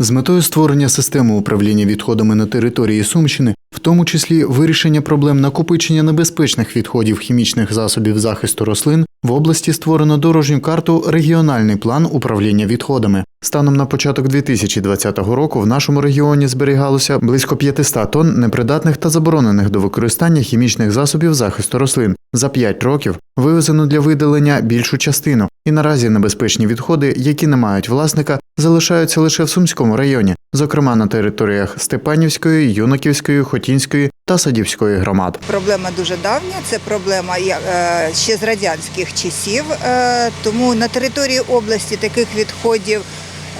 З метою створення системи управління відходами на території Сумщини, в тому числі вирішення проблем накопичення небезпечних відходів хімічних засобів захисту рослин, в області створено дорожню карту Регіональний план управління відходами. Станом на початок 2020 року в нашому регіоні зберігалося близько 500 тонн непридатних та заборонених до використання хімічних засобів захисту рослин. За 5 років вивезено для видалення більшу частину, і наразі небезпечні відходи, які не мають власника, залишаються лише в Сумському районі, зокрема на територіях Степанівської, Юнаківської, Хотінської та Садівської громад. Проблема дуже давня. Це проблема е, ще з радянських часів. Е, Тому на території області таких відходів.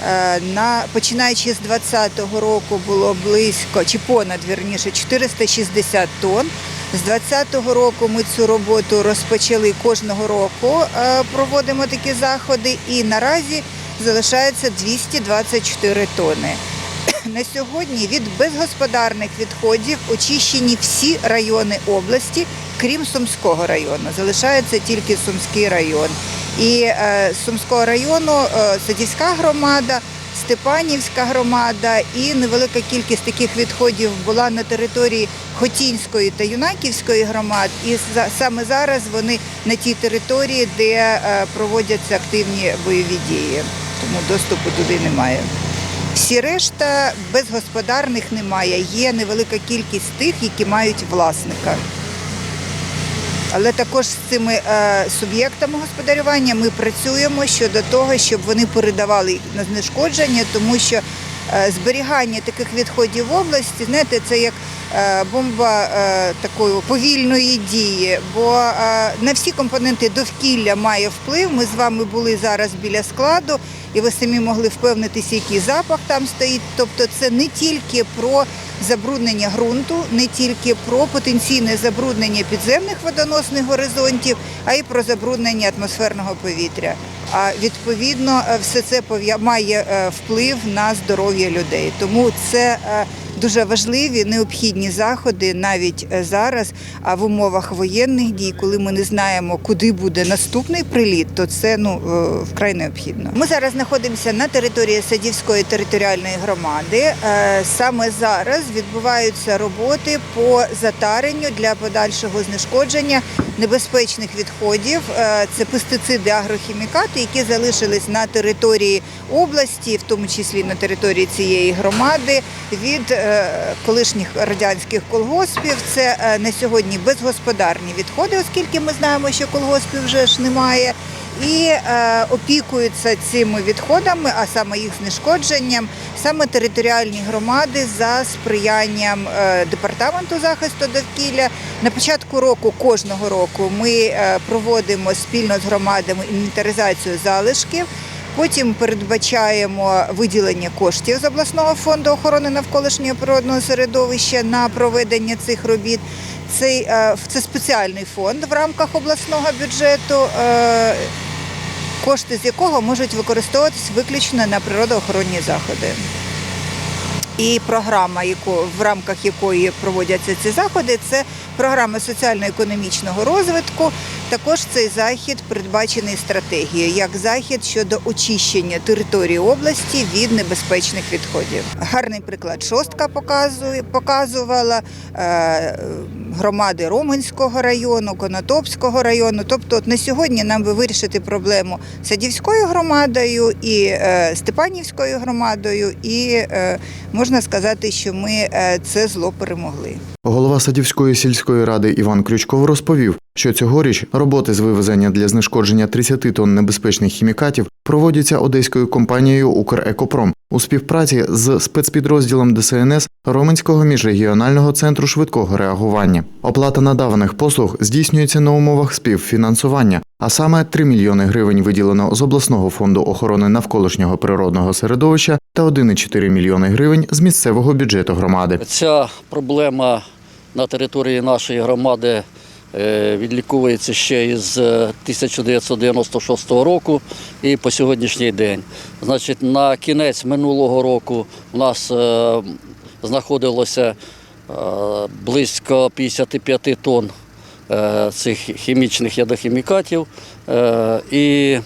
Е, На починаючи з 2020 року було близько чи понад вірніше 460 тонн. З 2020 року ми цю роботу розпочали кожного року. е, Проводимо такі заходи, і наразі залишається 224 тонни. На сьогодні від безгосподарних відходів очищені всі райони області, крім Сумського району. Залишається тільки Сумський район. І е, Сумського району е, Садівська громада, Степанівська громада і невелика кількість таких відходів була на території Хотінської та Юнаківської громад. І саме зараз вони на тій території, де е, проводяться активні бойові дії. Тому доступу туди немає. Всі решта безгосподарних немає. Є невелика кількість тих, які мають власника. Але також з цими е, суб'єктами господарювання ми працюємо щодо того, щоб вони передавали на знешкодження, тому що е, зберігання таких відходів в області, знаєте, це як е, бомба такої повільної дії, бо на всі компоненти довкілля має вплив. Ми з вами були зараз біля складу, і ви самі могли впевнитися, який запах там стоїть. Тобто, це не тільки про забруднення ґрунту, не тільки про потенційне забруднення підземних водоносних горизонтів, а й про забруднення атмосферного повітря. А відповідно, е, все це має е, вплив на здоров'я людей. Тому це е, дуже важливі необхідні заходи навіть е, зараз. А в умовах воєнних дій, коли ми не знаємо, куди буде наступний приліт, то це ну е, вкрай необхідно. Ми зараз знаходимося на території Садівської територіальної громади. Е, Саме зараз відбуваються роботи по затаренню для подальшого знешкодження небезпечних відходів. Це пестициди, агрохімікати, які залишились на території області, в тому числі на території цієї громади, від колишніх радянських колгоспів. Це е, на сьогодні безгосподарні відходи, оскільки ми знаємо, що колгоспів вже ж немає. І е, опікуються цими відходами, а саме їх знешкодженням, саме територіальні громади за сприянням е, департаменту захисту довкілля. На початку року кожного року ми е, проводимо спільно з громадами інвентаризацію залишків. Потім передбачаємо виділення коштів з обласного фонду охорони навколишнього природного середовища на проведення цих робіт. Цей е, це спеціальний фонд в рамках обласного бюджету, е, кошти з якого можуть використовуватись виключно на природоохоронні заходи. І програма, яку в рамках якої проводяться ці заходи, це програма соціально-економічного розвитку. Також цей захід передбачений стратегією як захід щодо очищення території області від небезпечних відходів. Гарний приклад шостка показує, показувала е, громади Роменського району, Конотопського району. Тобто, от на сьогодні нам би вирішити проблему Садівською громадою і е, Степанівською громадою, і е, можна сказати, що ми це зло перемогли. Голова Садівської сільської ради Іван Крючков розповів, що цьогоріч роботи з вивезення для знешкодження 30 тонн небезпечних хімікатів проводяться одеською компанією Укрекопром у співпраці з спецпідрозділом ДСНС Роменського міжрегіонального центру швидкого реагування. Оплата надаваних послуг здійснюється на умовах співфінансування, а саме 3 мільйони гривень виділено з обласного фонду охорони навколишнього природного середовища та 1,4 мільйони гривень з місцевого бюджету громади. Ця проблема на території нашої громади відліковується ще із е, 1996 року і по сьогоднішній день. Значить, на кінець минулого року у нас е, знаходилося е, близько 55 тонн е, цих хімічних ядохімікатів. Е, І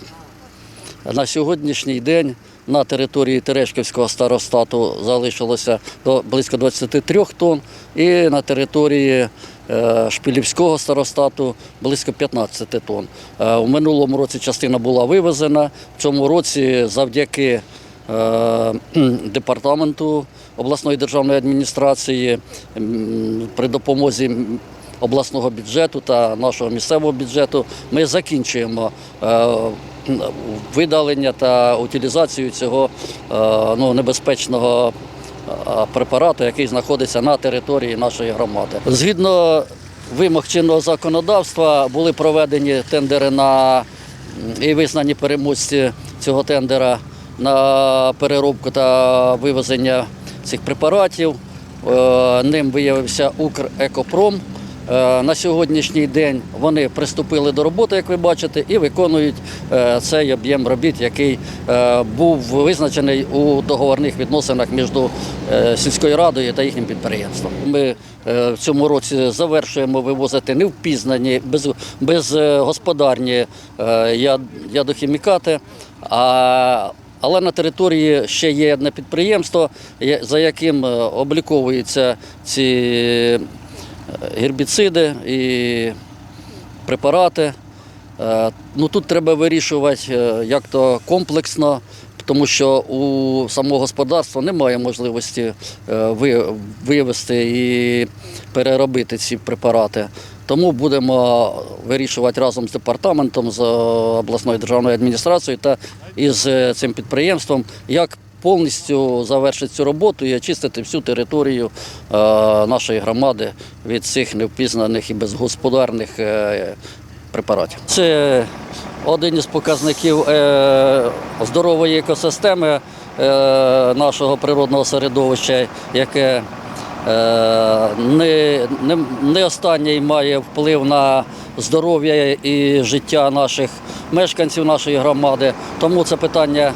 на сьогоднішній день на території Терешківського старостату залишилося близько 23 тонн, і на території е, Шпилівського старостату близько 15 тонн. Е, У минулому році частина була вивезена. В цьому році завдяки е, департаменту обласної державної адміністрації при допомозі обласного бюджету та нашого місцевого бюджету ми закінчуємо видалення та утилізацію цього ну, небезпечного препарату, який знаходиться на території нашої громади. Згідно вимог чинного законодавства були проведені тендери на і визнані переможці цього тендера на переробку та вивезення цих препаратів. Е, Ним виявився Укрекопром. Е, На сьогоднішній день вони приступили до роботи, як ви бачите, і виконують е, цей об'єм робіт, який е, був визначений у договорних відносинах між сільською радою та їхнім підприємством. Ми в цьому році завершуємо вивозити невпізнані, безгосподарні ядохімікати. Але на території ще є одне підприємство, за яким обліковуються ці гербіциди і препарати. Е, Ну, тут треба вирішувати е, як то комплексно, тому що у самого господарства немає можливості е, ви- вивести і переробити ці препарати. Тому будемо вирішувати разом з департаментом, з обласною державною адміністрацією та із е, цим підприємством, як повністю завершити цю роботу і очистити всю територію е, нашої громади від цих невпізнаних і безгосподарних е, препаратів. Це один із показників е, здорової екосистеми нашого природного середовища, яке не, не, не останній має вплив на здоров'я і життя наших мешканців нашої громади. Тому це питання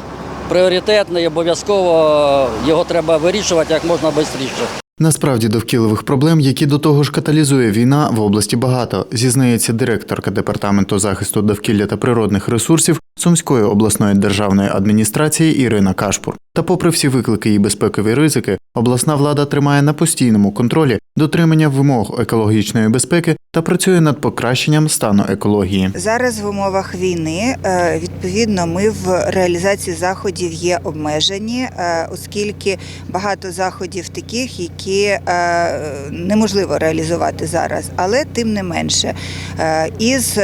пріоритетне і обов'язково його треба вирішувати як можна швидше. Насправді довкілових проблем, які до того ж каталізує війна, в області багато, зізнається директорка департаменту захисту довкілля та природних ресурсів Сумської обласної державної адміністрації Ірина Кашпур. Та, попри всі виклики і безпекові ризики, обласна влада тримає на постійному контролі дотримання вимог екологічної безпеки та працює над покращенням стану екології. Зараз в умовах війни е, відповідно ми в реалізації заходів є обмежені, е, оскільки багато заходів таких, які е, неможливо реалізувати зараз, але тим не менше. Із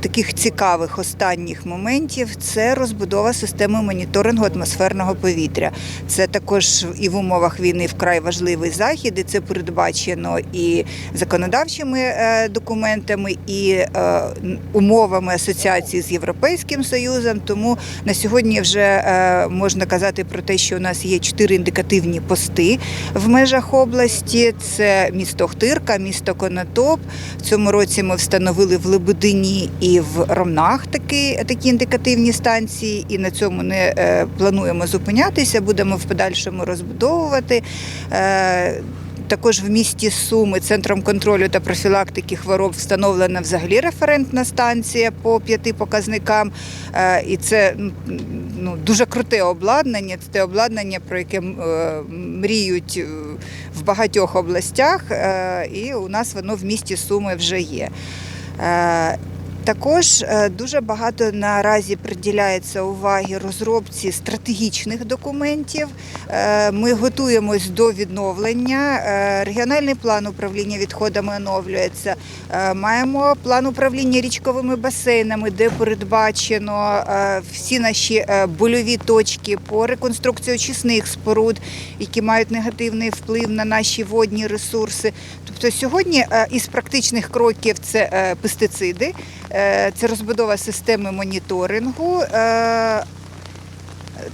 таких цікавих останніх моментів це розбудова системи моніторингу атмосферного повітря. Це також і в умовах війни вкрай важливий захід, і це передбачено і законодавчими е, документами, і е, умовами асоціації з Європейським Союзом. Тому на сьогодні вже е, можна казати про те, що у нас є чотири індикативні пости в межах області. Це місто Охтирка, місто Конотоп. В цьому році ми встановили в Лебедині і в Ромнах такі, такі індикативні станції, і на цьому не е, плануємо зупинятися. Будемо в подальшому розбудовувати. Е, також в місті Суми центром контролю та профілактики хвороб встановлена взагалі референтна станція по п'яти показникам. Е, І це ну, дуже круте обладнання. Це те обладнання, про яке мріють в багатьох областях, і у нас воно в місті Суми вже є. Також е, дуже багато наразі приділяється уваги розробці стратегічних документів. Е, Ми готуємось до відновлення. Е, Регіональний план управління відходами оновлюється. Маємо план управління річковими басейнами, де передбачено всі наші больові точки по реконструкції очисних споруд, які мають негативний вплив на наші водні ресурси. Тобто сьогодні із практичних кроків це пестициди, це розбудова системи моніторингу.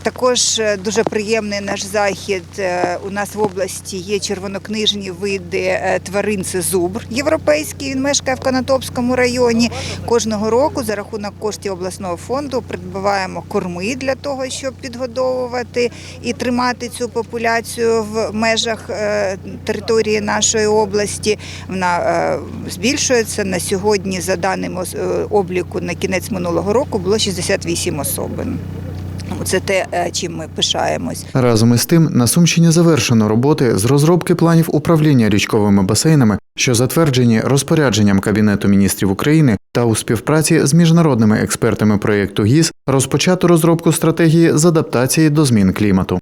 Також е, дуже приємний наш захід. Е, У нас в області є червонокнижні види е, тварин. Це зубр європейський. Він мешкає в Конотопському районі. Кожного року за рахунок коштів обласного фонду придбаваємо корми для того, щоб підгодовувати і тримати цю популяцію в межах території нашої області. Вона збільшується на сьогодні. За даними е, обліку на кінець минулого року було 68 особин. Це те, е, чим ми пишаємось. Разом із тим, на Сумщині завершено роботи з розробки планів управління річковими басейнами, що затверджені розпорядженням Кабінету міністрів України та у співпраці з міжнародними експертами проєкту ГІС розпочато розробку стратегії з адаптації до змін клімату.